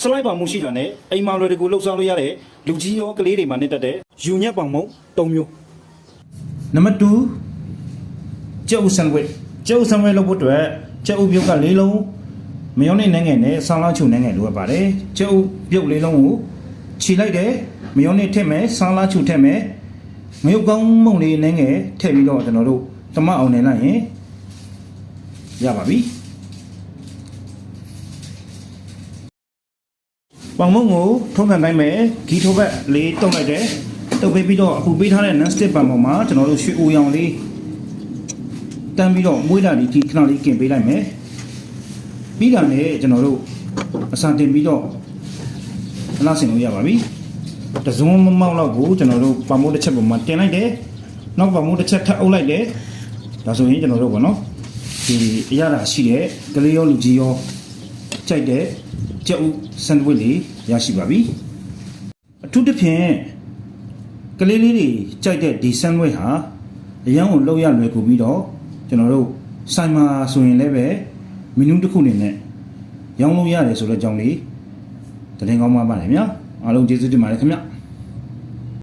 စလိုက်ပါမှုရှိတာနဲ့အိမ်မောင်တွေတကူလှုပ်ဆောင်လို့ရတဲ့လူကြီးရောကလေးတွေမှနေတတ်တဲ့ယူညက်ပေါင်မုံ၃မျိုးနံပါတ်2ကျုပ်ဆန်ဝဲကျုပ်ဆန်ဝဲလုပ်ဖို့အတွက်ကျုပ်ပြုတ်က၄လုံးမယောနဲ့နိုင်ငံနဲ့ဆောင်းလောက်ချုံနိုင်ငံလိုအပ်ပါတယ်ကျုပ်ပြုတ်လေးလုံးကိုခြေလိုက်တယ်မယောနဲ့ထည့်မယ်ဆောင်းလောက်ချုံထည့်မယ်ငရုတ်ကောင်းမုံလေးနဲ့ငယ်ထည့်ပြီးတော့ကျွန်တော်တို့တမအောင်နေလိုက်ရင်ရပါပြီ ပေါင်မုံကိုထုံးကန်တိုင်းမယ်ဂီထိုးဘက်လေးတုံးလိုက်တယ်တုပ်ပေးပြီးတော့အခုပေးထားတဲ့ non stick ပန်ပေါ်မှာကျွန်တော်တို့ရွှေအိုရောင်လေးတန်းပြီးတော့မွေးလာလေးဒီခဏလေးกินပေးလိုက်မယ်ပြီးတာနဲ့ကျွန်တော်တို့အစာတင်ပြီးတော့အလားဆင်လို့ရပါပြီတစုံမမောက်လောက်ကိုကျွန်တော်တို့ပန်မိုးတစ်ချက်ပေါ်မှာတင်လိုက်တယ်နောက်ပန်မိုးတစ်ချက်ထပ်အုပ်လိုက်တယ်ဒါဆိုရင်ကျွန်တော်တို့ပေါ့နော်ဒီအရသာရှိတဲ့ကလေးရောလူကြီးရော ကြိုက်တဲ့ကြက်ဥဆန်ဒဝစ်လေးရရှိပါပြီအထူးသဖြင့်ကလေးလေးတွေကြိုက်တဲ့ဒီဆန်ဝဲဟာအရန်ကိုလောက်ရလွယ်ကူပြီးတော့ကျွန်တော်တို့ဆိုင်မှာဆိုရင်လည်းပဲမီနူးတစ်ခုနေနဲ့ရောင်းလို့ရတယ်ဆိုတော့ကြောင်းလေးတရင်ကောင်းပါပါလေဗျာအားလုံးကျေးဇူးတင်ပါတယ်ခင်ဗျ